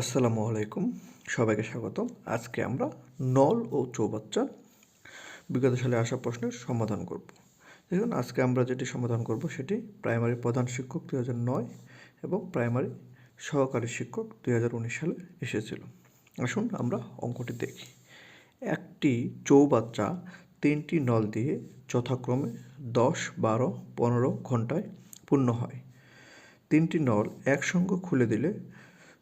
আসসালামু আলাইকুম, সবাইকে স্বাগত। আজকে আমরা নল ও চৌবাচ্চা বিগত সালে আসা প্রশ্নের সমাধান করব। দেখুন, আজকে আমরা যেটি সমাধান করব সেটি প্রাইমারি প্রধান শিক্ষক দুই নয় এবং প্রাইমারি সহকারী শিক্ষক দুই হাজার উনিশ সালে এসেছিল। আসুন, আমরা অঙ্কটি দেখি। একটি চৌবাচ্চা তিনটি নল দিয়ে যথাক্রমে দশ, বারো, পনেরো ঘন্টায় পূর্ণ হয়। তিনটি নল একসঙ্গে খুলে দিলে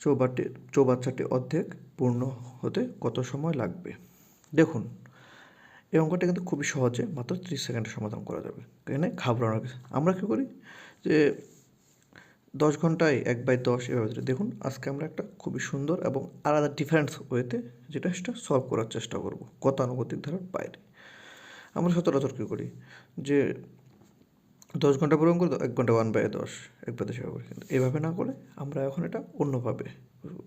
চৌবাটি, চৌবাচ্চাটি অর্ধেক পূর্ণ হতে কত সময় লাগবে? দেখুন, এই অঙ্কটা কিন্তু খুবই সহজে মাত্র ত্রিশ সেকেন্ডে সমাধান করা যাবে। এখানে ঘাবড়ানোর কিছু আমরা কী করি? যে দশ ঘন্টায় এক বাই দশ এভাবে দেখুন, আজকে আমরা একটা খুবই সুন্দর এবং আলাদা ডিফারেন্স ওয়েতে যেটা সেটা সলভ করার চেষ্টা করব। গতানুগতিক ধারার বাইরে। আমরা সচরাচর কী করি? যে দশ ঘণ্টা পূরণ করে এক ঘণ্টা ওয়ান বাই দশ, এক বাই দশ কিন্তু। এভাবে না করে আমরা এখন এটা অন্যভাবে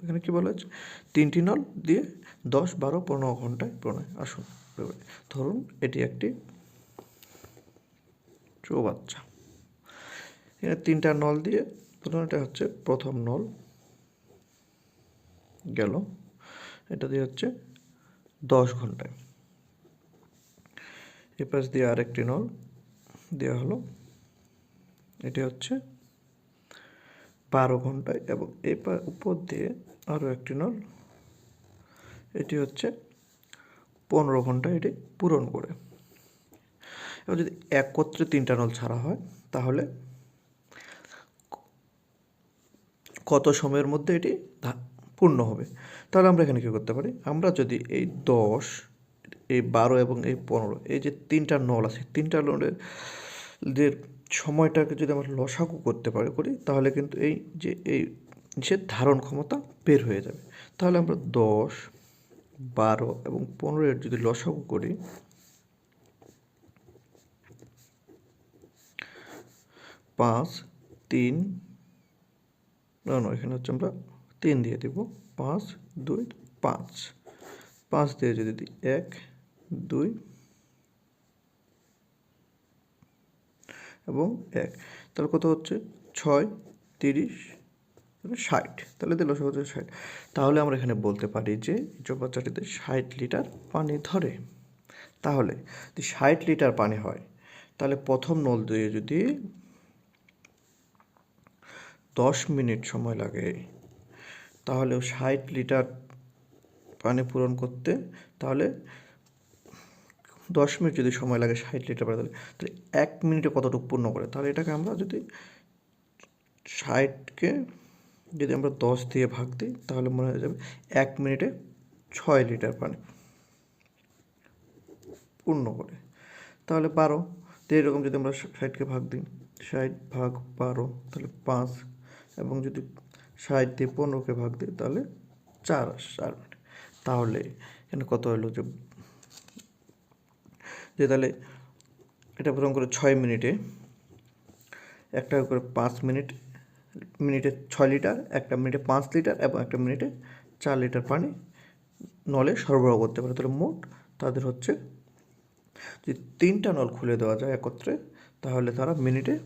এখানে কী বলা হচ্ছে তিনটি নল দিয়ে দশ, বারো, পনেরো ঘন্টায় প্রণয়। আসুন ধরুন এটি একটি চৌবাচ্চা। এখানে তিনটা নল দিয়ে প্রথম এটা হচ্ছে প্রথম নল গেল। এটা দিয়ে হচ্ছে দশ ঘন্টায়। এ পাশ দিয়ে আরেকটি নল দেওয়া হলো। এটি হচ্ছে বারো ঘন্টায় এবং এই উপর দিয়ে আরও একটি নল। এটি হচ্ছে পনেরো ঘন্টায় এটি পূরণ করে। এবার যদি একত্রে তিনটা নল ছাড়া হয়, তাহলে কত সময়ের মধ্যে এটি পূর্ণ হবে? তাহলে আমরা এখানে কী করতে পারি? আমরা যদি এই দশ, এই বারো এবং এই পনেরো, এই যে তিনটা নল আছে, তিনটা নলের যে সময়টাকে যদি আমরা লসাগু করতে পারি করি, তাহলে কিন্তু এই যে এই যে ধারণ ক্ষমতা বের হয়ে যাবে। তাহলে আমরা দশ, বারো এবং পনেরো এর যদি লসাগু করি, পাঁচ, তিন, না না, এখানে হচ্ছে আমরা তিন দিয়ে দিব, পাঁচ, দুই, পাঁচ। পাঁচ দিয়ে যদি দিই, এক, দুই এবং এক। তাহলে কত হচ্ছে? ছয়, তিরিশ ষাট। তাহলে দিল হচ্ছে ষাট। তাহলে আমরা এখানে বলতে পারি যে চৌবাচ্চাটিতে ষাট লিটার পানি ধরে। তাহলে যদি ষাট লিটার পানি হয়, তাহলে প্রথম নল দিয়ে যদি দশ মিনিট সময় লাগে তাহলে ষাট লিটার পানি পূরণ করতে, তাহলে দশ মিনিট যদি সময় লাগে ষাট লিটার পানি তাহলে। তাহলে এক মিনিটে কতটুকু পূর্ণ করে? তাহলে এটাকে আমরা যদি ষাটকে যদি আমরা দশ দিয়ে ভাগ দিই, তাহলে মনে হয়ে যাবে এক মিনিটে ছয় লিটার পানি পূর্ণ করে। তাহলে বারো, তো এরকম যদি আমরা ষাটকে ভাগ দিই, ষাট ভাগ বারো, তাহলে পাঁচ, এবং যদি ষাট দিয়ে পনেরোকে ভাগ দিই, তাহলে চার চার মিনিট। তাহলে এখানে কত হলো যে যে তাহলে এটা প্রথম করে ছয় মিনিটে, একটা করে পাঁচ মিনিট, মিনিটে ছয় লিটার, একটা মিনিটে পাঁচ লিটার এবং একটা মিনিটে চার লিটার পানি নলে সরবরাহ করতে পারে। তাহলে মোট তাদের হচ্ছে যদি তিনটা নল খুলে দেওয়া যায় একত্রে, তাহলে তারা মিনিটে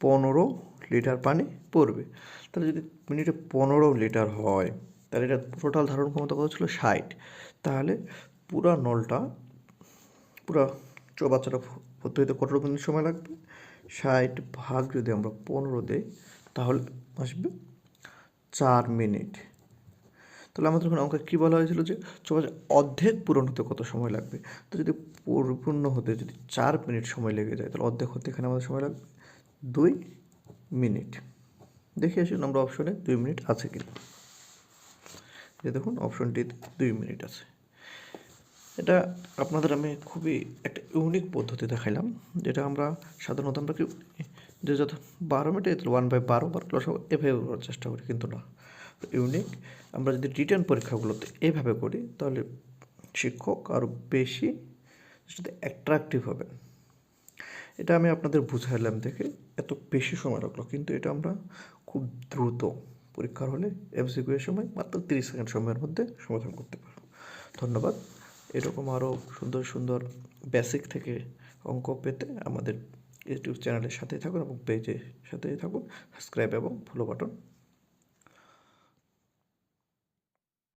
পনেরো লিটার পানি পড়বে। তাহলে যদি মিনিটে পনেরো লিটার হয়, তাহলে এটা টোটাল ধারণ ক্ষমতা কত ছিল? ষাট। তাহলে পুরা নলটা পুরো চৌবাচ্চাটা ভর্তি হতে মিনিট সময় লাগবে? ষাট ভাগ যদি আমরা পনেরো দিই, তাহলে আসবে চার মিনিট। তাহলে আমাদের ওখানে অঙ্কে কী বলা হয়েছিল যে চৌবাচ্চা অর্ধেক পূরণ হতে কত সময় লাগবে? তো যদি পরিপূর্ণ হতে যদি চার মিনিট সময় লেগে যায়, তাহলে অর্ধেক হতে এখানে আমাদের সময় লাগবে দুই মিনিট। দেখে আসুন আমরা অপশনে দুই মিনিট আছে কিনা। যে দেখুন অপশনটিতে দুই মিনিট আছে। এটা আপনাদের আমি খুবই একটা ইউনিক পদ্ধতি দেখাইলাম, যেটা আমরা সাধারণত আমরা কি যে যত বারো মিনিটে ওয়ান বাই বারো বার ক্লাস এভাবে করার চেষ্টা করি, কিন্তু না। ইউনিক আমরা যদি রিটার্ন পরীক্ষাগুলোতে এভাবে করি, তাহলে শিক্ষক আরও বেশি সেটাতে অ্যাট্রাকটিভ হবে এটা আমি আপনাদের বুঝাইলাম দেখে এত বেশি সময় লাগল, কিন্তু এটা আমরা খুব দ্রুত পরীক্ষার হলে এমসিকিউ এর সময় মাত্র তিরিশ সেকেন্ড সময়ের মধ্যে সমাধান করতে পারো ধন্যবাদ। এরকম আরও সুন্দর সুন্দর বেসিক থেকে অঙ্ক পেতে আমাদের ইউটিউব চ্যানেলের সাথেই থাকুন এবং পেজের সাথেই থাকুন সাবস্ক্রাইব এবং ফলো বাটন